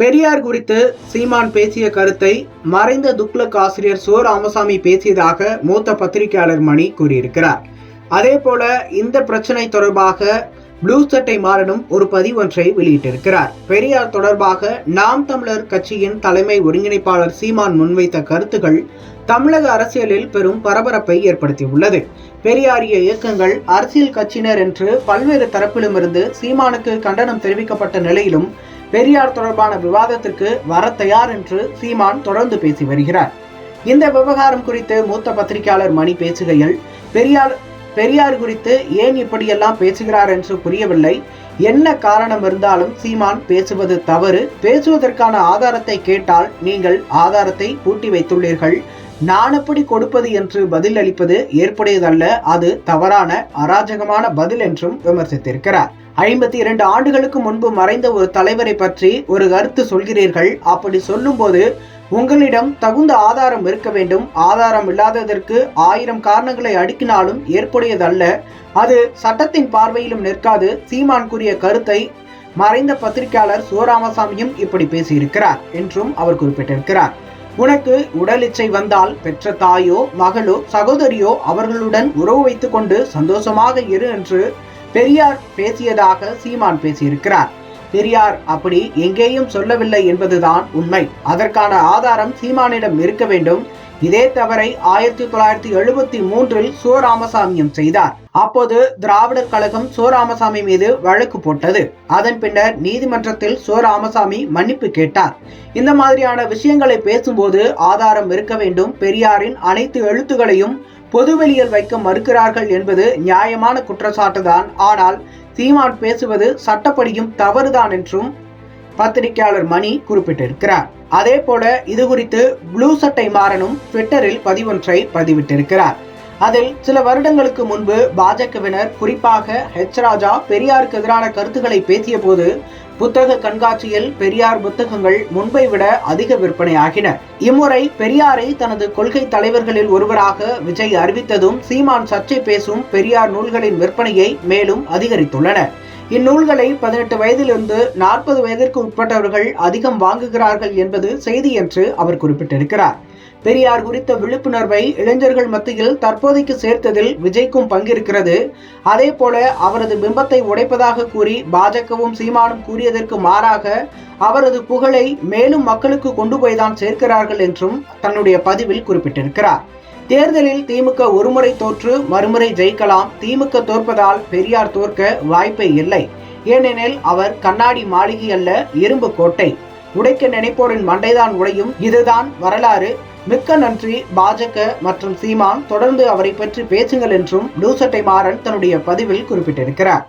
பெரியார் குறித்து சீமான் பேசிய கருத்தை மறைந்த துக்ளக் ஆசிரியர் சோ ராமசாமி பேசியதாக மூத்த பத்திரிகையாளர் மணி கூறியிருக்கிறார். அதே போல இந்த பிரச்சனை தொடர்பாக ப்ளூ சட்டை மாறனும் ஒரு பதிவொன்றை வெளியிட்டிருக்கிறார். பெரியார் தொடர்பாக நாம் தமிழர் கட்சியின் தலைமை ஒருங்கிணைப்பாளர் சீமான் முன்வைத்த கருத்துகள் தமிழக அரசியலில் பெரும் பரபரப்பை ஏற்படுத்தியுள்ளது. பெரியாரிய இயக்கங்கள் அரசியல் கட்சியினர் என்று பல்வேறு தரப்பிலுமிருந்து சீமானுக்கு கண்டனம் தெரிவிக்கப்பட்ட நிலையிலும் பெரியார் தொடர்பான விவாதத்திற்கு வர தயார் என்று சீமான் தொடர்ந்து பேசி வருகிறார். இந்த விவகாரம் குறித்து மூத்த பத்திரிகையாளர் மணி பேசுகையில் பெரியார் பெரியார் குறித்து ஏன் இப்படியெல்லாம் பேசுகிறார் என்று புரியவில்லை. என்ன காரணம் இருந்தாலும் சீமான் பேசுவது தவறு. பேசுவதற்கான ஆதாரத்தை கேட்டால் நீங்கள் ஆதாரத்தை பூட்டி வைத்துள்ளீர்கள். நான் எப்படி கொடுப்பது என்று பதில் அளிப்பது ஏற்புடையதல்ல. அது தவறான அராஜகமான பதில் என்றும் விமர்சித்திருக்கிறார். ஐம்பத்தி இரண்டு ஆண்டுகளுக்கு முன்பு மறைந்த ஒரு தலைவரை பற்றி ஒரு கருத்து சொல்கிறீர்கள். அப்படி சொல்லும்போது உங்களிடம் தகுந்த ஆதாரம் இருக்க வேண்டும். ஆதாரம் இல்லாததற்கு ஆயிரம் காரணங்களை அடுக்கினாலும் ஏற்புடையதல்ல. அது சட்டத்தின் பார்வையிலும் நிற்காது. சீமான் கூறிய கருத்தை மறைந்த பத்திரிகையாளர் சிவராமசாமியும் இப்படி பேசியிருக்கிறார் என்றும் அவர் குறிப்பிட்டிருக்கிறார். உனக்கு உடல் இச்சை வந்தால் பெற்ற தாயோ மகளோ சகோதரியோ அவர்களுடன் உறவு வைத்துக்கொண்டு சந்தோஷமாக இரு என்று பெரியார் பேசியதாக சீமான் பேசியிருக்கிறார். பெரியார் அப்படி எங்கேயும் சொல்லவில்லை என்பதுதான் உண்மை. அதற்கான ஆதாரம் சீமானிடம் இருக்க வேண்டும். இதே தவறை ஆயிரத்தி தொள்ளாயிரத்தி எழுபத்தி மூன்றில் சோ ராமசாமியும் செய்தார். அப்போது திராவிடர் கழகம் சோ ராமசாமி மீது வழக்கு போட்டது. அதன் பின்னர் நீதிமன்றத்தில் சோ ராமசாமி மன்னிப்பு கேட்டார். இந்த மாதிரியான விஷயங்களை பேசும்போது ஆதாரம் இருக்க வேண்டும். பெரியாரின் அனைத்து எழுத்துகளையும் பொதுவெளியில் வைக்க மறுக்கிறார்கள் என்பது நியாயமான குற்றச்சாட்டுதான். ஆனால் சீமான் பேசுவது சட்டப்படியும் தவறுதான் என்றும் பத்திரிகையாளர் மணி குறிப்பிட்டிருக்கிறார். அதே போல இது குறித்து ப்ளூ சட்டை மாறனும் ட்விட்டரில் பதிவொன்றை பதிவிட்டிருக்கிறார். அதில் சில வருடங்களுக்கு முன்பு பாஜகவினர் குறிப்பாக ஹெச் ராஜா பெரியாருக்கு எதிரான கருத்துக்களை பேசிய போது புத்தக கண்காட்சியில் பெரியார் புத்தகங்கள் முன்பை விட அதிக விற்பனையாகின. இம்முறை பெரியாரை தனது கொள்கை தலைவர்களில் ஒருவராக விஜய் அறிவித்ததும் சீமான் சர்ச்சை பேசும் பெரியார் நூல்களின் விற்பனையை மேலும் அதிகரித்துள்ளன. இந்நூல்களை பதினெட்டு வயதிலிருந்து நாற்பது வயதிற்கு உட்பட்டவர்கள் அதிகம் வாங்குகிறார்கள் என்பது செய்தி என்று அவர் குறிப்பிட்டிருக்கிறார். பெரியார் குறித்த விழிப்புணர்வை இளைஞர்கள் மத்தியில் தற்போதைக்கு சேர்த்ததில் விஜய்க்கும் பங்கிருக்கிறது. அதே போல அவரது பிம்பத்தை உடைப்பதாக கூறி பாஜகவும் சீமானும் கூறியதற்கு மாறாக அவரது புகழை மேலும் மக்களுக்கு கொண்டு போய்தான் சேர்க்கிறார்கள் என்றும் தன்னுடைய பதிவில் குறிப்பிட்டிருக்கிறார். தேர்தலில் திமுக ஒருமுறை தோற்று மறுமுறை ஜெயிக்கலாம். திமுக தோற்பதால் பெரியார் தோற்க வாய்ப்பே இல்லை. ஏனெனில் அவர் கண்ணாடி மாளிகை அல்ல இரும்பு கோட்டை. உடைக்க நினைப்போரின் மண்டைதான் உடையும். இதுதான் வரலாறு. மிக்க நன்றி பாஜக மற்றும் சீமான். தொடர்ந்து அவரை பற்றி பேசுங்கள் என்றும் லூசட்டை மாறன் தன்னுடைய பதிவில் குறிப்பிட்டிருக்கிறார்.